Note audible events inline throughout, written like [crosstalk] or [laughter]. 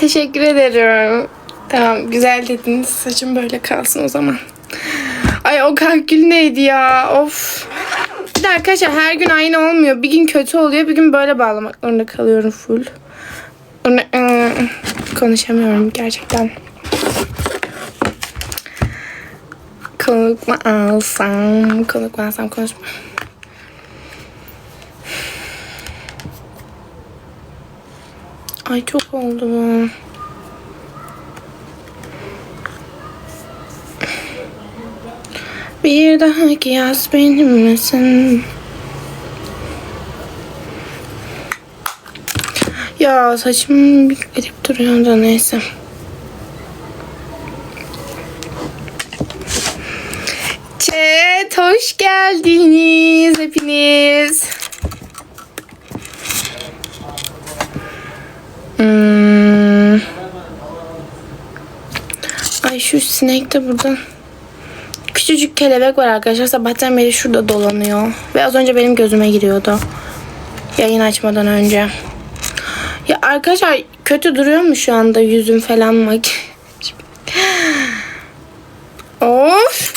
Teşekkür ederim. Tamam güzel dediniz. Saçım böyle kalsın o zaman. Ay o kalkül neydi ya? Of. Bir de arkadaşlar her gün aynı olmuyor. Bir gün kötü oluyor. Bir gün böyle bağlamak zorunda kalıyorum full. Onu, ıı, konuşamıyorum gerçekten. Konuk mu alsam? Konuk mu alsam konuşma. Ay çok oldu bu. Bir dahaki yaz benimlesin. Ya saçım bir garip duruyor da neyse. Chat hoş geldiniz hepiniz. Hmm. Ay şu sinek de burada. Küçücük kelebek var arkadaşlar. Sabahtan beri şurada dolanıyor. Ve az önce benim gözüme giriyordu. Yayın açmadan önce. Ya arkadaşlar kötü duruyor mu şu anda yüzüm falan mak? of.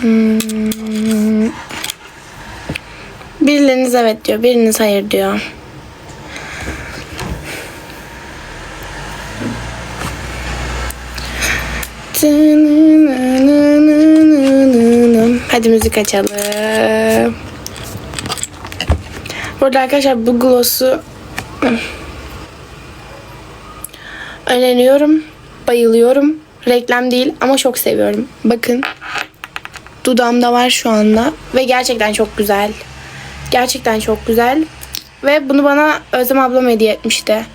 Hmm. Biriniz evet diyor, biriniz hayır diyor. Hadi müzik açalım. Burada arkadaşlar bu gloss'u öneriyorum. Bayılıyorum. Reklam değil ama çok seviyorum. Bakın. Dudağımda var şu anda. Ve gerçekten çok güzel. Gerçekten çok güzel. Ve bunu bana Özlem ablam hediye etmişti.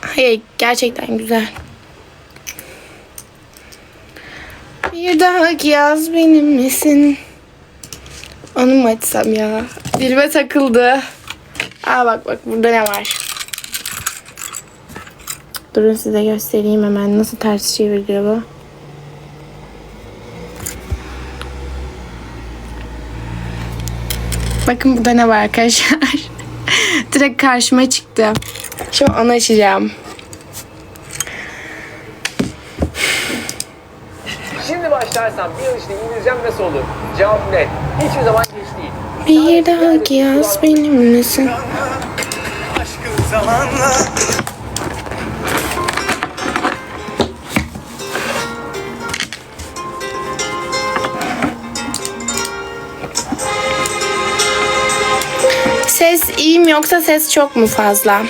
Hayır gerçekten güzel. Bir dahaki yaz benim misin? Onu mu açsam ya? Dilime takıldı. Aa bak bak burada ne var? Durun size göstereyim hemen nasıl ters çeviriyor bu. Bakın burada ne var arkadaşlar. [laughs] Direkt karşıma çıktı. Şimdi onu açacağım. Şimdi başlarsam bir yıl içinde İngilizcem nasıl olur? Cevap net. Hiçbir zaman geç değil. Bir dahaki yaz benimlesin. Aşkın zamanla Mi yoksa ses çok mu fazla?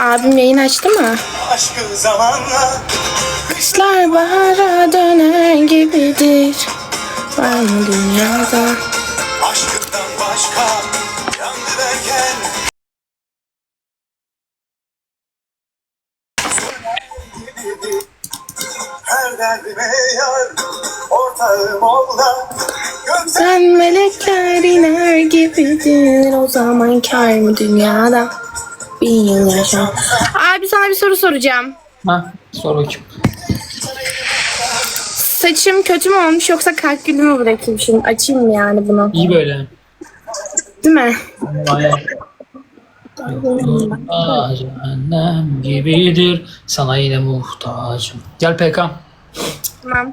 Abim yayın açtı mı? Aşkın zamanla Kışlar bahara döner gibidir. Var mı dünyada? Aşkından başka yar Ortağım ol da Sen melekler iner gibidir. O zaman kar mı dünyada? Bir yıl yaşa. Abi sana bir soru soracağım. Ha, sor bakayım. Saçım kötü mü olmuş yoksa kalp gülü mü bırakayım şimdi? Açayım mı yani bunu? İyi böyle. Değil mi? Vay. Aa, cehennem gibidir. Sana yine muhtacım. Gel PK. Tamam.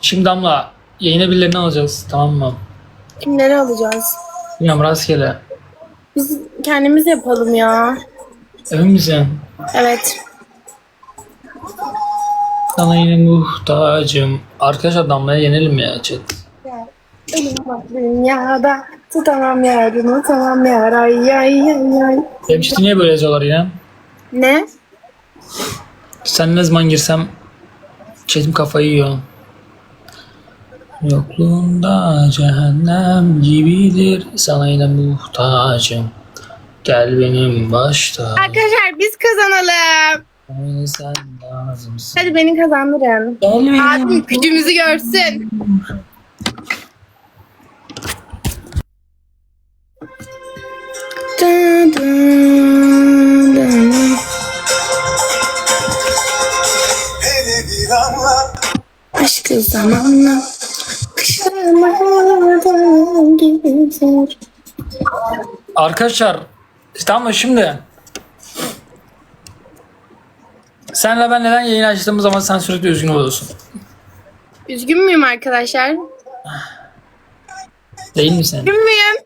Şimdi Damla yayına birilerini alacağız. Tamam mı? Kimleri alacağız? Bilmiyorum rastgele. Biz kendimiz yapalım ya. Emin misin? Evet. Sana yine muhtacım. Arkadaşlar Damla'ya yenelim ya chat. Ölüm bak dünyada. Tutamam yarını tamam yar ay ay ay ay. Benim chat'i niye böyle yazıyorlar yine? Ne? Sen ne zaman girsem chat'im kafayı yiyor. Yokluğunda cehennem gibidir. Sana yine muhtacım. Gel benim başta. Arkadaşlar biz kazanalım. Aynı sen lazımsın. Hadi beni kazandırın. Gel benim. Abi gücümüzü görsün. Da da Başka zamanla kışlamadan gider. Arkadaşlar işte ama şimdi Senle ben neden yayın açtığımız zaman sen sürekli üzgün oluyorsun? Üzgün müyüm arkadaşlar? Değil mi sen? Üzgün müyüm?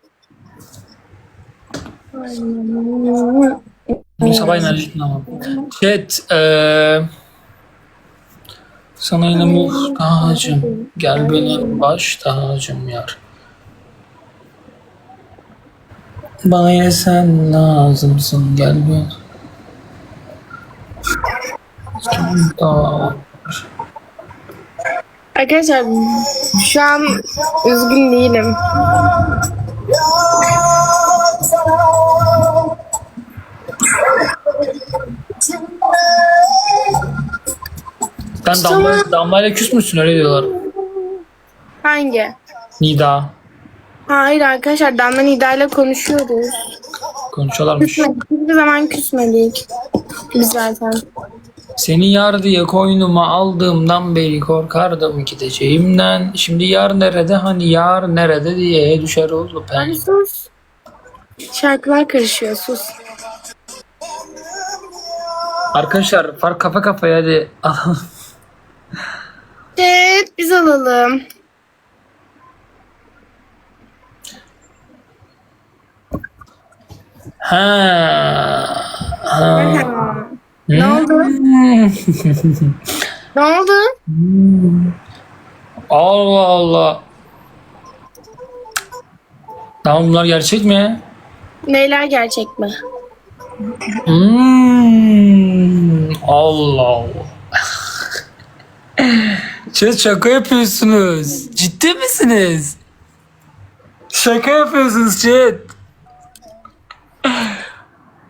Sabah inançlıyım ama. Chat eee sana yine muhtacım. Gel benim baş tacım yar. Bana yine sen lazımsın. Gel. Aa, Arkadaşlar şu an üzgün değilim. Sen Damla, Damla'yla küs müsün öyle diyorlar. Hangi? Nida. Hayır arkadaşlar Damla Nida ile konuşuyoruz. Konuşuyorlarmış. Küsmedik. Hiçbir zaman küsmedik. Biz zaten. Seni yar diye koynuma aldığımdan beri korkardım gideceğimden. Şimdi yar nerede hani yar nerede diye düşer oldu Ay ben. sus. Şarkılar karışıyor sus. Arkadaşlar fark kafa kafaya hadi. [laughs] Evet biz alalım. ha. ha. Ne oldu? [laughs] Ne oldu? Allah Allah. Tamam bunlar gerçek mi? Neyler gerçek mi? Hmm. Allah Allah. [laughs] Siz şaka yapıyorsunuz. Ciddi misiniz? Şaka yapıyorsunuz chat.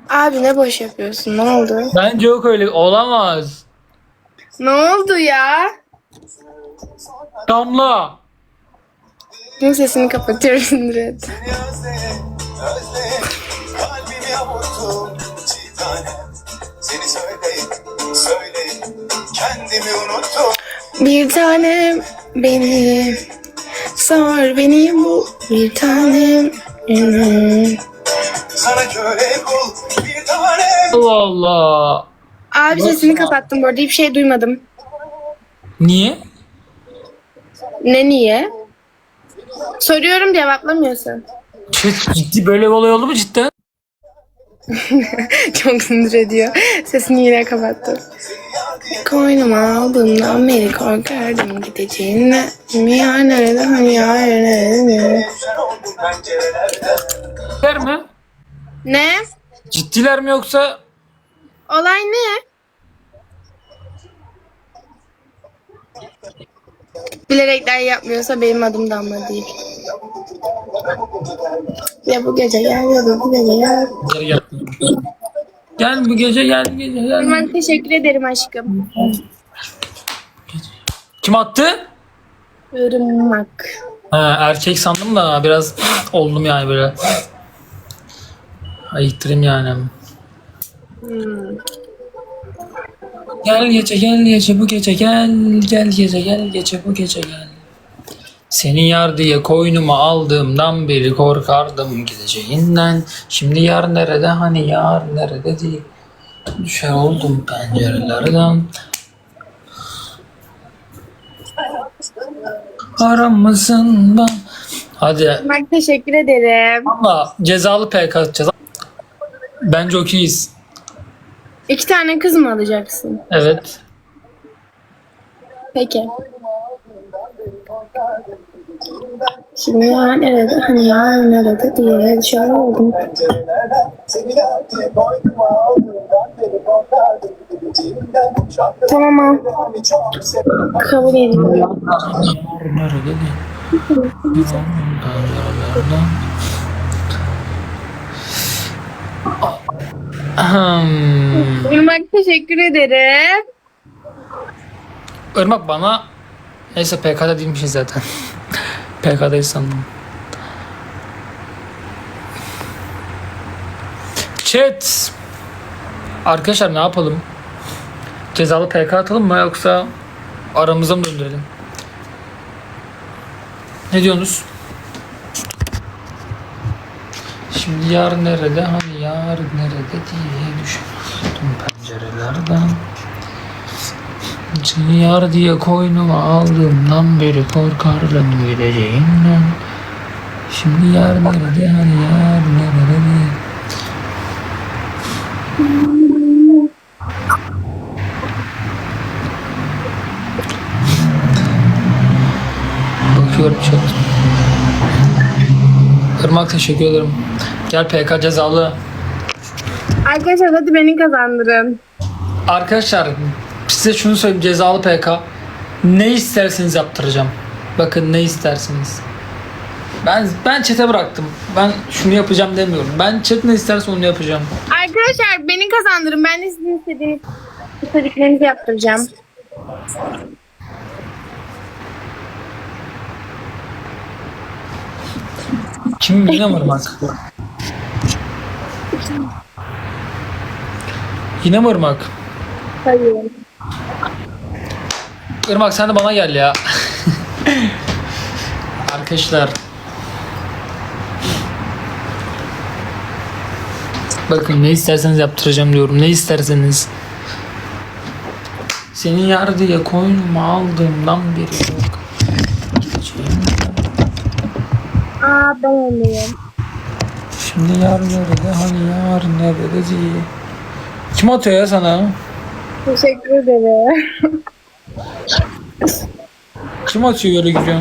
Abi ne boş yapıyorsun? Ne oldu? Bence yok öyle. Olamaz. Ne oldu ya? Damla. Bunun sesini kapatıyorum [laughs] Red. Seni söyleyip, söyleyip Kendimi unuttum Bir tanem beni sor beni bu bir tanem. Sana köle kul bir tanem Allah Allah. Abi sesini kapattım bu arada hiçbir şey duymadım. Niye? Ne niye? Soruyorum cevaplamıyorsun. Chat ciddi böyle bir olay oldu mu cidden? [laughs] Çok sinir ediyor. Sesini yine kapattım. Koynuma aldığımdan beri korkardım gideceğine. Ya nerede hani ya nerede? Ciddiler mi? Ne? Ciddiler mi yoksa Olay ne? Bilerekten yapmıyorsa benim adım Damla değil. Ya bu gece gel ya da bu gece gel. Gel gel. Bu gece gel bu gece gel. Ben teşekkür ederim aşkım. Kim attı? Irmak. Ha, erkek sandım da biraz oldum yani böyle. Ayıktırayım yani. Gel gece gel gece bu gece gel gel gece gel gece bu gece gel. Senin yar diye koynuma aldığımdan beri korkardım gideceğinden. Şimdi yar nerede hani yar nerede diye düşer oldum pencerelerden. Aramızın ben. Hadi Irmak teşekkür ederim. ama cezalı PK atacağız. Bence okeyiz. İki tane kız mı alacaksın? Evet. Peki. Şimdi ya nerede hani ya nerede diye dışarı oldum. Tamam seviyorum Kabul ediyorum. Nerede. Irmak teşekkür ederim. Irmak bana neyse PK'da değilmişiz zaten. [laughs] PK'dayız sandım. Chat. Arkadaşlar ne yapalım? Cezalı PK atalım mı yoksa aramıza mı döndürelim? Ne diyorsunuz? Şimdi yar nerede? Hani yar nerede diye düşündüm pencerelerden. Seni yar diye koynuma aldığımdan beri korkardım gideceğinden. Şimdi yar nerede? Hani yar nerede. Bakıyorum chat. Irmak teşekkür ederim. Gel PK cezalı. Arkadaşlar hadi beni kazandırın. Arkadaşlar size şunu söyleyeyim cezalı PK. Ne isterseniz yaptıracağım. Bakın ne isterseniz. Ben ben çete bıraktım. Ben şunu yapacağım demiyorum. Ben chat ne isterse onu yapacağım. Arkadaşlar beni kazandırın. Ben de sizin istediğiniz istediklerinizi yaptıracağım. Kim mi Irmak? Yine mi Irmak? Hayır. Irmak sen de bana gel ya. Arkadaşlar. Bakın ne isterseniz yaptıracağım diyorum. Ne isterseniz. Senin yar diye koynuma aldığımdan beri yok. Aa ben. Şimdi yar nerede? Hani yar nerede diye. Kim atıyor ya sana? Teşekkür ederim. Kim atıyor öyle gidiyor?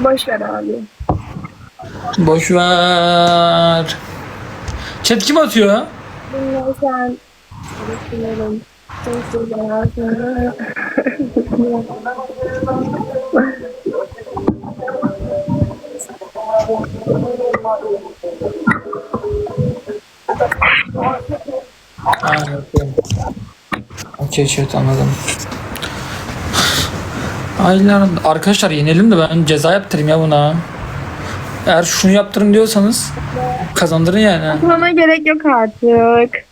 Boş ver abi. Boş ver. Chat kim atıyor? Sen düşünüyorum. Okey chat anladım. Aylar arkadaşlar yenelim de ben ceza yaptırayım ya buna. Eğer şunu yaptırın diyorsanız kazandırın yani. Bana gerek yok artık.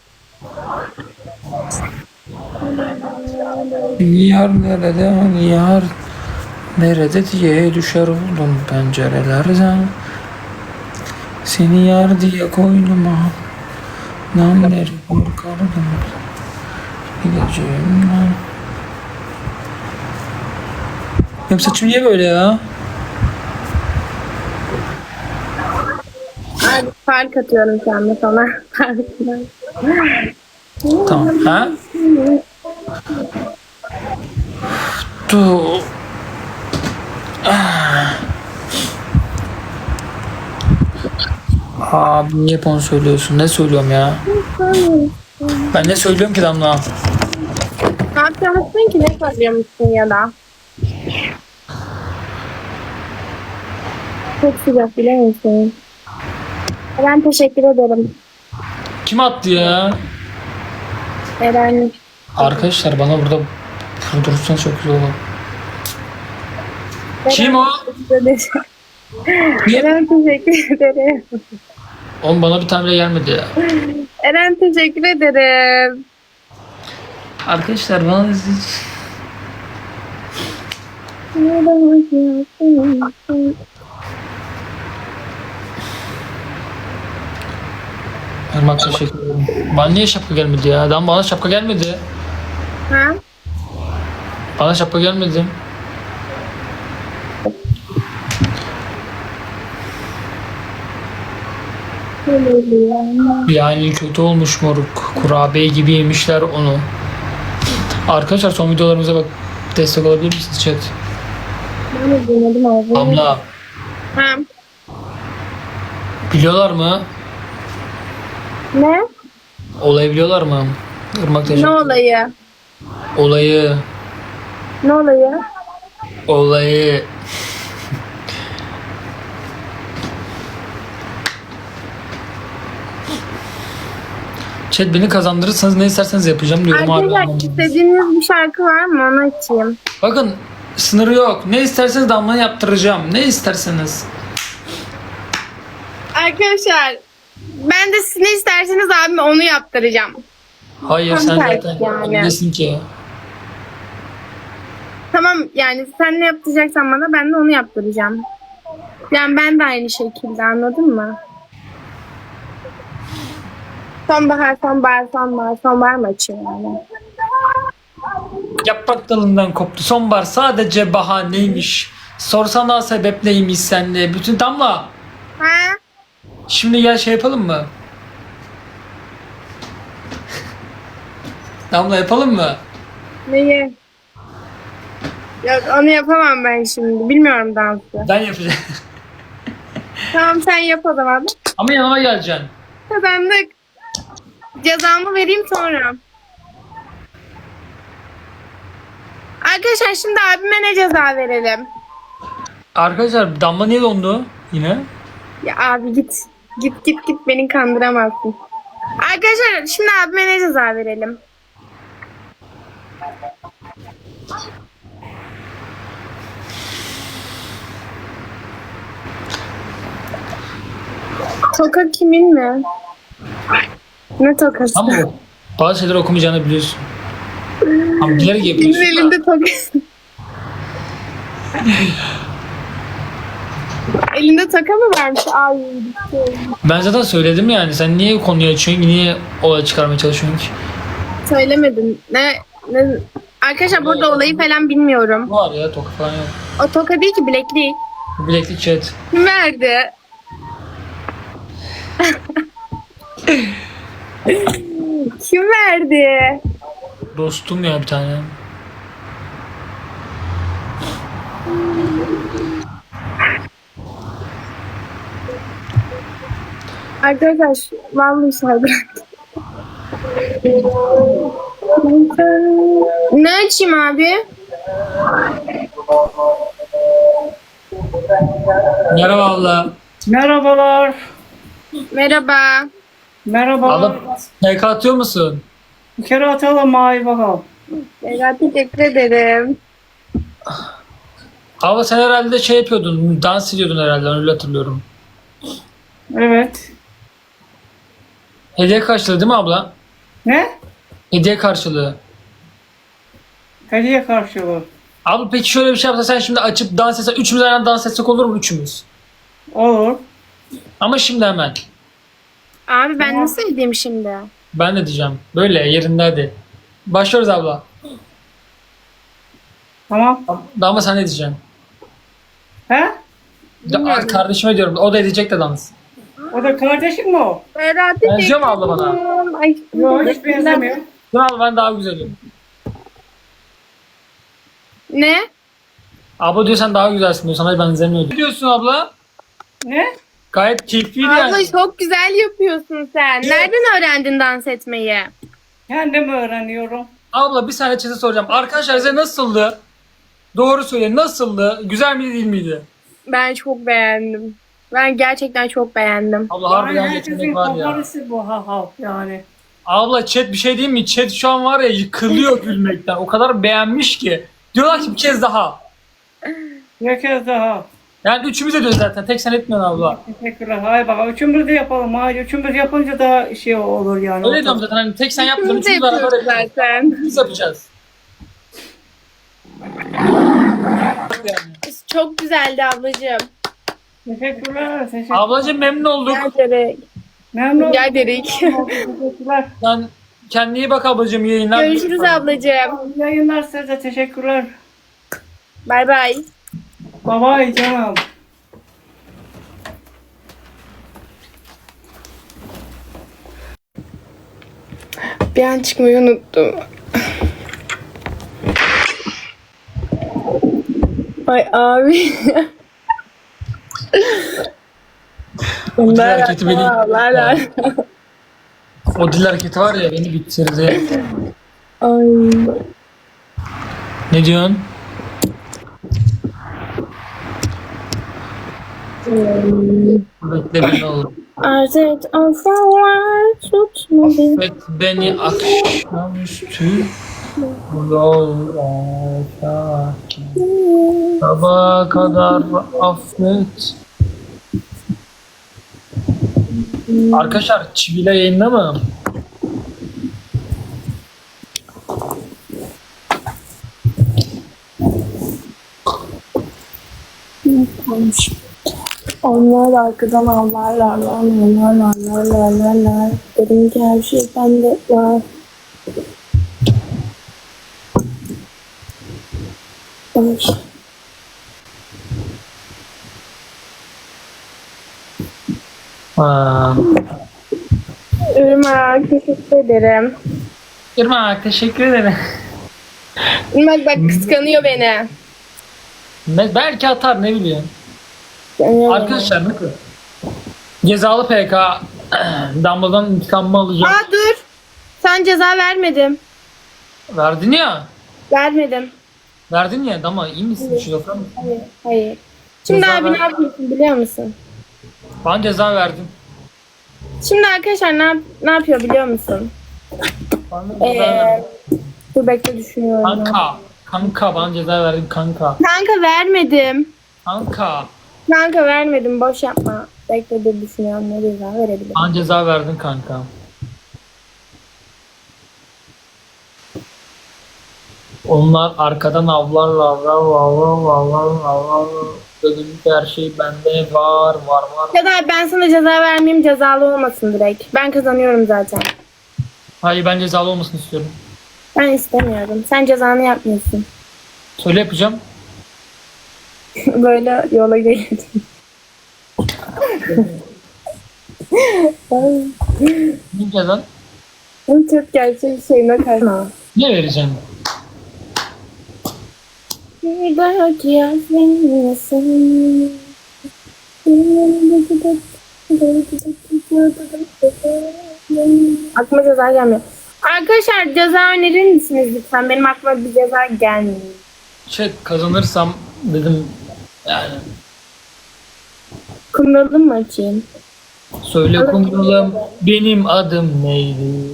Yar nerede yar nerede diye düşer oldum pencerelerden. Seni yar diye koynuma namleri korkardım gideceğimden. Benim saçım niye böyle ya? Abi fark atıyorum şu anda sana. Tamam. Ha? Dur. Ah. Abi niye hep onu söylüyorsun? Ne söylüyorum ya? Ben ne söylüyorum ki Damla? Ne yapacaksın ki ne söylüyormuşsun ya da? Çok sıcak bilir misin? Ben teşekkür ederim. Kim attı ya? Eren. Arkadaşlar bana burada durdurursan çok güzel olur. Kim o? Eren teşekkür ederim. Oğlum bana bir tane bile gelmedi ya. Eren teşekkür ederim. Arkadaşlar bana Irmak teşekkür ederim. Bana niye şapka gelmedi ya? Adam bana şapka gelmedi. Ha? Bana şapka gelmedi. Yani kötü olmuş moruk. Kurabiye gibi yemişler onu. Arkadaşlar son videolarımıza bak destek olabilir misiniz chat? Damla Ha? biliyorlar mı? Ne? Olayı biliyorlar mı? Irmak Ne olayı? Olayı. Ne olayı? Olayı. Chat beni kazandırırsanız ne isterseniz yapacağım diyorum abi. Arkadaşlar istediğiniz bir şarkı var mı? Onu açayım. Bakın sınırı yok. Ne isterseniz damla yaptıracağım. Ne isterseniz. Arkadaşlar ben de siz ne isterseniz abime onu yaptıracağım. Hayır Tam sen tersi zaten yani. öylesin ki. Tamam yani sen ne yaptıracaksan bana ben de onu yaptıracağım. Yani ben de aynı şekilde anladın mı? Sonbahar, sonbahar, sonbahar, sonbahar maçı yani. Yaprak dalından koptu. Sonbahar sadece bahaneymiş. Sorsana sebep neymiş sende. Bütün damla. Ha? Şimdi gel şey yapalım mı? Damla yapalım mı? Neyi? Yok onu yapamam ben şimdi. Bilmiyorum dansı. Ben yapacağım. [laughs] Tamam sen yap o zaman. Ama yanıma geleceksin. Kazandık. Cezamı vereyim sonra. Arkadaşlar şimdi abime ne ceza verelim? Arkadaşlar Damla niye dondu yine? Ya abi git. Git git git beni kandıramazsın. Arkadaşlar şimdi abime ne ceza verelim? Toka kimin mi? Ne tokası? Ama bazı şeyler okumayacağını biliyorsun. Ama bilerek yapıyorsun. da. elinde toka? elinde toka mı varmış? Ay. Ben zaten söyledim yani. Sen niye konuyu açıyorsun? Niye olay çıkarmaya çalışıyorsun ki? Söylemedim. Ne, ne? Arkadaşlar burada olayı falan bilmiyorum. Var ya toka falan yok. O toka değil ki bileklik. Bileklik chat. Kim verdi? [laughs] Kim verdi? Dostum ya bir tane. Arkadaşlar vallahi bıraktım. ne açayım abi? Merhaba abla. Merhabalar. Merhaba. Merhabalar. Abla PK atıyor musun? Bir kere atalım ay bakalım. Merhaba teşekkür ederim. Abla sen herhalde şey yapıyordun. Dans ediyordun herhalde. Öyle hatırlıyorum. Evet. Hediye karşılığı değil mi abla? Ne? Hediye karşılığı. Hediye karşılığı. Abla peki şöyle bir şey yapsa sen şimdi açıp dans etsen üçümüz aynı anda dans etsek olur mu üçümüz? Olur. Ama şimdi hemen. Abi ben nasıl edeyim şimdi? Ben de diyeceğim. Böyle yerinde hadi. Başlıyoruz abla. Tamam. Ama sen ne diyeceksin? He? Da- Kardeşime diyorum. O da edecek de dans. O da kardeşim mi o? Merhaba Benziyor mu abla bana? Ay, Yok hiç benzemiyor. Dur abla ben daha güzelim. Ne? Abla diyor sen daha güzelsin diyor. Sana benzemiyor diyor. Ne diyorsun abla? Ne? Gayet keyifliydi Abla yani. çok güzel yapıyorsun sen. Nereden öğrendin dans etmeyi? Kendim öğreniyorum. Abla bir saniye size soracağım. Arkadaşlar size nasıldı? Doğru söyle nasıldı? Güzel miydi değil miydi? Ben çok beğendim. Ben gerçekten çok beğendim. Abla harbiden Yani yetenek herkesin var ya. bu ha ha yani. Abla chat bir şey diyeyim mi? Chat şu an var ya yıkılıyor [laughs] gülmekten. O kadar beğenmiş ki. Diyorlar ki bir kez daha. Bir kez daha. Yani üçümüz ediyoruz zaten. Tek sen etmiyorsun abla. Teşekkürler. Hay bakalım. Üçümüz de yapalım. Hay üçümüz yapınca daha şey olur yani. Öyle diyorum zaten. Hani tek sen yapmıyorsun. De Üçümüz beraber yapıyoruz yapıyoruz. zaten. Biz yapacağız. Çok güzeldi ablacığım. Teşekkürler. Teşekkürler. Ablacığım memnun olduk. Gel Derek. Memnun oldum. Gel Derek. Teşekkürler. Sen kendine iyi bak ablacığım. Yayınlar. Görüşürüz ablacığım. Yayınlar size de teşekkürler. Bay bay. Bye canım. Bir an çıkmayı unuttum. Ay abi. O dil hareketi beni... Ağlarlar. O dil hareketi var ya beni bitirdi. Ay. Ne diyorsun? Bekle beni oğlum. Arz et afalar tutma beni. Affet beni akşamüstü Sabaha kadar affet Arkadaşlar çivile yayında mı? varmış. Onlar da arkadan avlarlar lan, avlarlar, lar, lar, lar. Dedim ki her şey bende var. Ay. Ha. Irmak teşekkür ederim. Irmak teşekkür ederim. Irmak bak kıskanıyor beni. Be- Belki atar ne bileyim. Arkadaşlar bakın. Cezalı PK [clears throat] Dumbledore'dan intikamımı alacağım. Aa dur. Sen ceza vermedim. Verdin ya. Vermedim. Verdin ya ama iyi misin? Şu lafı mı? Hayır. Hayır. Şimdi Ceza abi ver- ne yapıyorsun biliyor musun? Ben ceza verdim. Şimdi arkadaşlar ne, yap- ne yapıyor biliyor musun? Ben Ee, verdim. dur bekle düşünüyorum. Kanka. Kanka bana ceza verdin kanka. Kanka vermedim. Kanka. Kanka vermedim boş yapma. Bekle dur düşünüyorum ne ceza verebilirim. Bana ceza verdin kanka. Onlar arkadan avlarlar, avlar, avlar, avlar, avlar. Ki her şey bende var, var, var. Ya da ben sana ceza vermeyeyim cezalı olmasın direkt. Ben kazanıyorum zaten. Hayır ben cezalı olmasını istiyorum. Ben istemiyorum. Sen cezanı yapmıyorsun. Söyle yapacağım. [laughs] Böyle yola geldim. Ay, Ne cezan? bu çok gerçek şeyine karşı. Ne vereceğim? Bir. Aklıma ceza gelmiyor. Arkadaşlar ceza önerir misiniz lütfen? Benim aklıma bir ceza gelmiyor. Şey kazanırsam dedim yani. Kumralı mı açayım? Söyle kumralım benim adım neydi?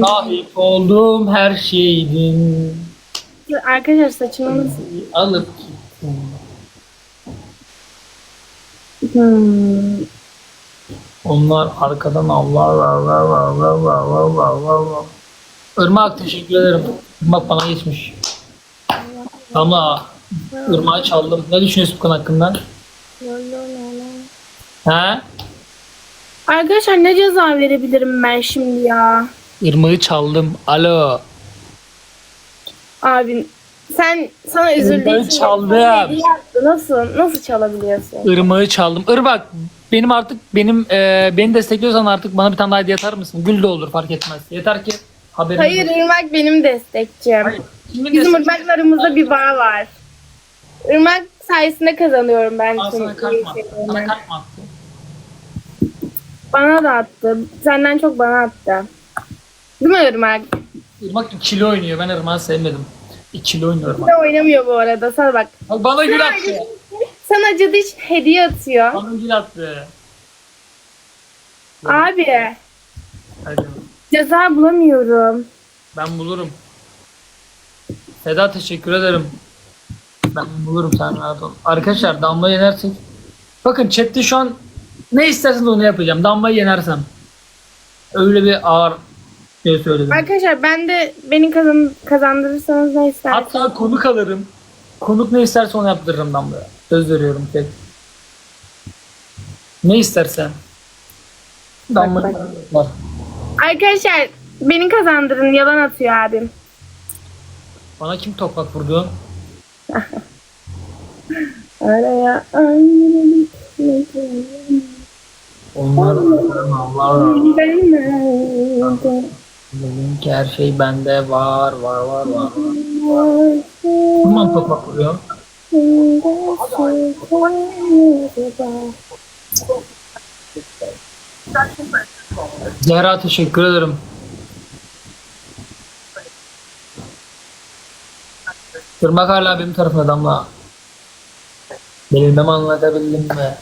Sahip olduğum her şeydin. Arkadaşlar saçımı Alıp gittin. hmm. Onlar arkadan avlar avlar avlar avlar avlar avlar avlar. Irmak teşekkür ederim. Irmak bana geçmiş. Damla Irmak'ı çaldım. Ne düşünüyorsun bu konu hakkında? He? Arkadaşlar ne ceza verebilirim ben şimdi ya? Irmak'ı çaldım. Alo. Abi sen sana üzüldüğüm Ben için çaldım. hediye. Nasıl nasıl çalabiliyorsun? Irmak'ı çaldım. Irmak benim artık benim e, beni destekliyorsan artık bana bir tane daha hediye atar mısın? Gül de olur fark etmez. Yeter ki haberin Hayır Irmak benim destekçim. Kimin Bizim destek- Irmaklarımızda bir bağ var. Irmak sayesinde kazanıyorum ben. Tüm sana kart mı attı? şeylerimi. Sana kart mı attı? Bana da attı. Senden çok bana attı. Değil mi Irmak? Irmak ikili oynuyor. Ben Irmak'ı sevmedim. İkili oynuyor Irmak. Ne oynamıyor bu arada. Sana bak. Bak bana gül attı. Sana cadı için hediye atıyor. Bana gül attı. Abi Hadi. ceza bulamıyorum. Ben bulurum. Seda teşekkür ederim. Ben bulurum sen rahat ol. Arkadaşlar Damla'yı yenersek. Bakın chatte şu an ne isterseniz onu yapacağım. Damla'yı yenersem. Öyle bir ağır şey söyledim. Arkadaşlar ben de beni kazan kazandırırsanız ne isterseniz. Hatta konuk alırım. Konuk ne isterse onu yaptırırım Damla'ya. Söz veriyorum tek. Ne istersen. Damla bak. Arkadaşlar beni kazandırın yalan atıyor abim. Bana kim toprak vurdu? Araya ayrılık Onlar Allah vermedi. Dedim ki her şey bende var var var var. Tamam toprak vuruyor. Zehra teşekkür ederim. Tırmak hala benim tarafımda damla. Bilmem anlatabildim mi?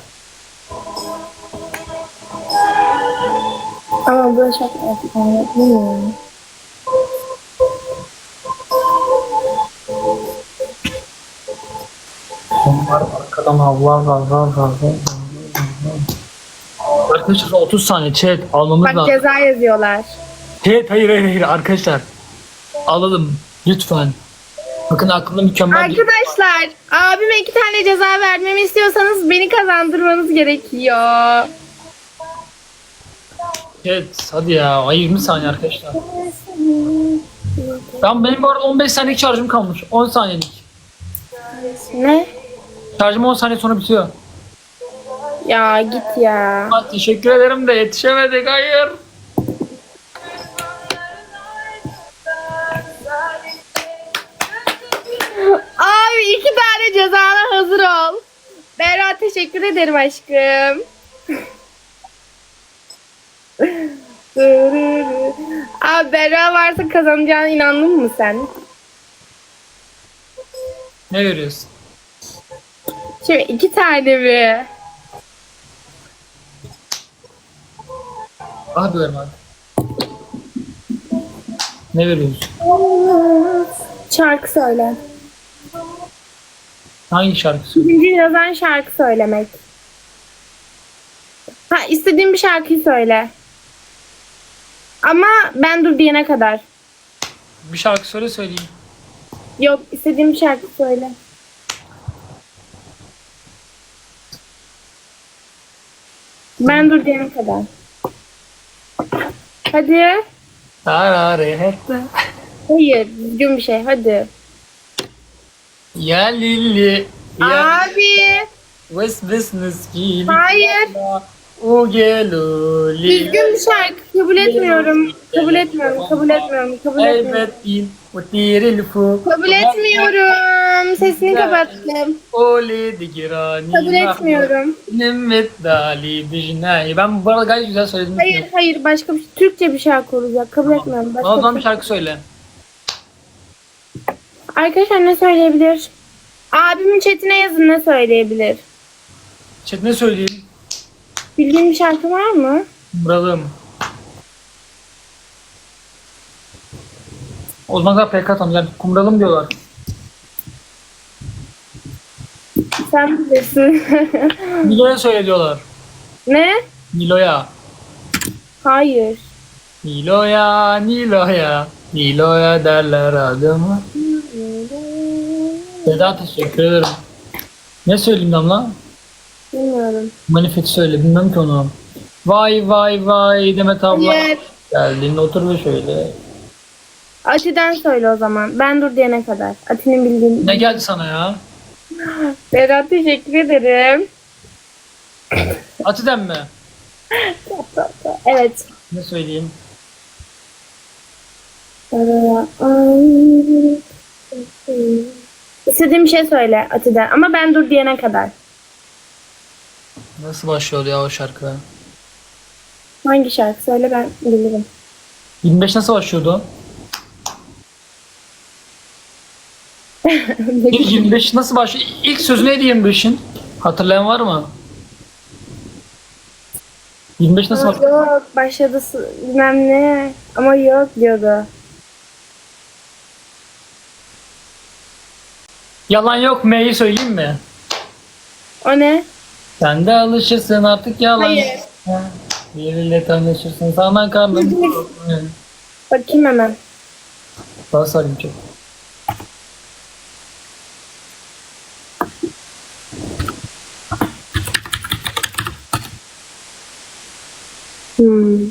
Ama bu şaka yapıyorum. Bilmiyorum. Onlar arkadan havlar var var. Arkadaşlar 30 saniye chat almamız Bak lazım. ceza yazıyorlar. Chat hayır hayır hayır arkadaşlar. Alalım lütfen. Bakın aklımda mükemmel bir... Arkadaşlar abime iki tane ceza vermemi istiyorsanız beni kazandırmanız gerekiyor. Evet hadi ya. Ay 20 saniye arkadaşlar. Ben benim bu arada 15 saniyelik şarjım kalmış. 10 saniyelik. Ne? Şarjım 10 saniye sonra bitiyor. Ya git ya. Ha, teşekkür ederim de yetişemedik. Hayır. Teşekkür ederim aşkım. Abi Berra varsa kazanacağına inandın mı sen? Ne veriyorsun? Şimdi iki tane mi? Ah diyorum hadi. Ne veriyorsun? Şarkı söyle. Hangi şarkı söylüyorsun? Yazan şarkı söylemek. Ha istediğin bir şarkıyı söyle. Ama ben dur diyene kadar. Bir şarkı söyle söyleyeyim. Yok istediğin bir şarkı söyle. Ben dur diyene kadar. Hadi. Tararehette. Hayır düzgün bir şey hadi. Ya Lili. Ya Abi. West Business Gili. Hayır. Ugelu. Düzgün bir şarkı kabul etmiyorum. Kabul etmiyorum. Kabul etmiyorum. Kabul etmiyorum. Elbet bin. Mutiril fu. Kabul etmiyorum. Sesini kapattım. Oli digirani. Kabul etmiyorum. Nimmet dali dijnai. Ben bu arada gayet güzel söyledim. Hayır hayır başka bir. Türkçe bir şarkı olacak. Kabul etmiyorum. Başka O zaman bir şarkı söyle. Arkadaşlar ne söyleyebilir? Abimin chatine yazın ne söyleyebilir? Chat ne söyleyeyim? Bildiğin bir şarkı var mı? Muralım. O zaman da PK tanıyacağım. Kumralım diyorlar. Sen bilirsin. [laughs] Nilo'ya söyle diyorlar. ne? Nilo'ya. Hayır. Nilo'ya, Nilo'ya. Nilo'ya derler adımı. Seda teşekkür ederim. Ne söyleyeyim Damla? Bilmiyorum. Manifest söyle. Bilmem ki onu. Vay vay vay Demet abla. Hayır. Geldin otur ve şöyle. Ati'den söyle o zaman. Ben dur diyene kadar. Ati'nin bildiğini. Ne geldi sana ya? Berat teşekkür ederim. Atiden mi? [laughs] Evet. Ne söyleyeyim? İstediğim şey söyle Ati'den. Ama ben dur diyene kadar. Nasıl başlıyor ya o şarkı? Hangi şarkı söyle ben bilirim. 25 nasıl başlıyordu? [laughs] İlk 25 nasıl başlıyor? İlk sözü neydi 25'in? Hatırlayan var mı? 25 nasıl başlıyor? yok başladı bilmem ne ama yok diyordu. Yalan yok M'yi söyleyeyim mi? O ne? Sen de alışırsın artık yalan. Hayır. Biriyle tanışırsın sana karnım. Bakayım hemen. Daha salim çok. Hmm.